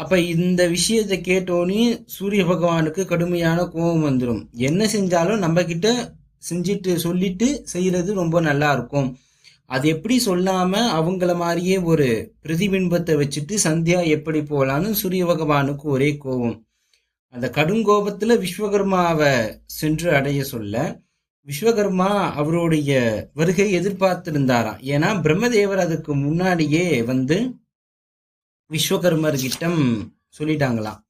அப்ப இந்த விஷயத்தை கேட்டோன்னே சூரிய பகவானுக்கு கடுமையான கோபம் வந்துடும் என்ன செஞ்சாலும் நம்ம கிட்ட செஞ்சுட்டு சொல்லிட்டு செய்யறது ரொம்ப நல்லா இருக்கும். அது எப்படி சொல்லாம அவங்கள மாதிரியே ஒரு பிரதிபிம்பத்தை வச்சுட்டு சந்தியா எப்படி போகலான்னு சூரிய பகவானுக்கு ஒரே கோபம். அந்த கடுங்கோபத்துல விஸ்வகர்மாவை சென்று அடைய சொல்ல விஸ்வகர்மா அவருடைய வருகை எதிர்பார்த்திருந்தாராம். ஏன்னா பிரம்மதேவர் அதுக்கு முன்னாடியே வந்து விஸ்வகர்மர்கிட்டம் சொல்லிட்டாங்களாம்.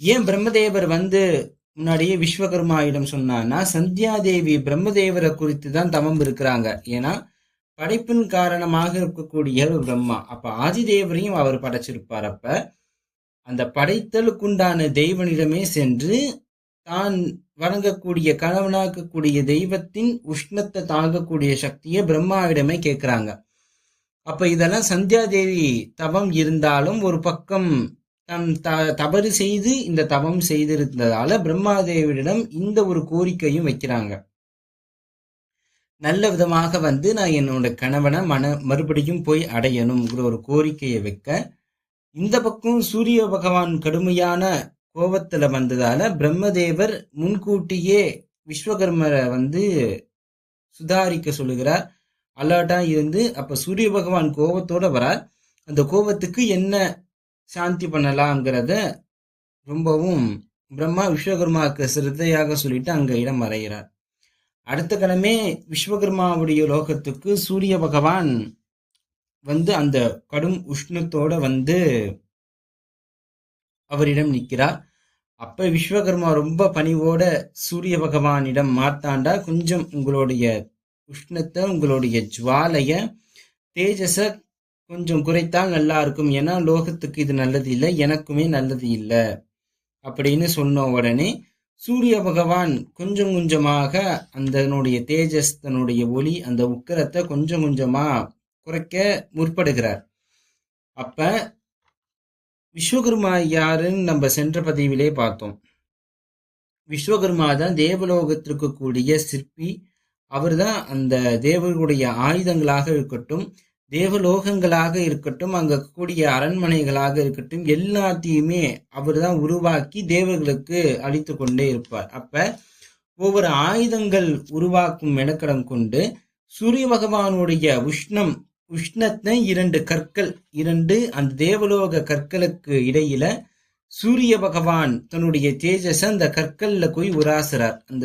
ஏன் பிரம்மதேவர் வந்து முன்னாடியே விஸ்வகர்மாயிடம் சொன்னான்னா சந்தியாதேவி பிரம்மதேவரை குறித்து தான் தவம் இருக்கிறாங்க. ஏன்னா படைப்பின் காரணமாக இருக்கக்கூடிய ஒரு பிரம்மா. அப்ப ஆதிதேவரையும் அவர் படைச்சிருப்பார். அப்ப அந்த படைத்தலுக்குண்டான தெய்வனிடமே சென்று தான் வணங்கக்கூடிய கணவனாக்கக்கூடிய தெய்வத்தின் உஷ்ணத்தை தாங்கக்கூடிய சக்தியை பிரம்மாவிடமே கேட்கிறாங்க. அப்ப இதெல்லாம் சந்தியாதேவி தவம் இருந்தாலும் ஒரு பக்கம் தன் த தவறு செய்து இந்த தவம் செய்திருந்ததால பிரம்மாதேவியிடம் இந்த ஒரு கோரிக்கையும் வைக்கிறாங்க. நல்ல விதமாக வந்து நான் என்னோட கணவனை மன மறுபடியும் போய் அடையணுங்கிற ஒரு கோரிக்கையை வைக்க இந்த பக்கம் சூரிய பகவான் கடுமையான கோபத்துல வந்ததால பிரம்மதேவர் முன்கூட்டியே விஸ்வகர்மரை வந்து சுதாரிக்க சொல்லுகிறார். அலர்ட்டாக இருந்து அப்போ சூரிய பகவான் கோபத்தோடு வரார். அந்த கோபத்துக்கு என்ன சாந்தி பண்ணலாங்கிறத ரொம்பவும் பிரம்மா விஸ்வகர்மாவுக்கு சிரத்தையாக சொல்லிட்டு அங்கே இடம் மறைகிறார். அடுத்த கிழமே விஸ்வகர்மாவுடைய லோகத்துக்கு சூரிய பகவான் வந்து அந்த கடும் உஷ்ணத்தோட வந்து அவரிடம் நிற்கிறார். அப்ப விஸ்வகர்மா ரொம்ப பணிவோட சூரிய பகவானிடம் மாத்தாண்டா கொஞ்சம் உங்களுடைய உஷ்ணத்தை உங்களுடைய ஜுவாலைய தேஜஸ கொஞ்சம் குறைத்தால் நல்லா இருக்கும் ஏன்னா லோகத்துக்கு இது நல்லது இல்லை எனக்குமே நல்லது இல்லை. அப்படின்னு சொன்ன உடனே சூரிய பகவான் கொஞ்சம் கொஞ்சமாக அந்தனுடைய தேஜஸ் தன்னுடைய ஒளி அந்த உக்கரத்தை கொஞ்சம் கொஞ்சமா குறைக்க முற்படுகிறார். அப்ப விஸ்வகர்மா யாருன்னு நம்ம சென்ற பதிவிலே பார்த்தோம். விஸ்வகர்மா தான் தேவலோகத்திற்கு கூடிய சிற்பி அவர் தான் அந்த தேவர்களுடைய ஆயுதங்களாக இருக்கட்டும் தேவலோகங்களாக இருக்கட்டும் அங்க கூடிய அரண்மனைகளாக இருக்கட்டும் எல்லாத்தையுமே அவர் தான் உருவாக்கி தேவர்களுக்கு அளித்து கொண்டே இருப்பார். அப்ப ஒவ்வொரு ஆயுதங்கள் உருவாக்கும் மெனக்கடம் கொண்டு சூரிய பகவானுடைய உஷ்ணம் உஷ்ணத்தை இரண்டு கற்கள் இரண்டு அந்த தேவலோக கற்களுக்கு இடையில சூரிய பகவான் தன்னுடைய தேஜஸ அந்த கற்கல்ல போய் உராசுறார். அந்த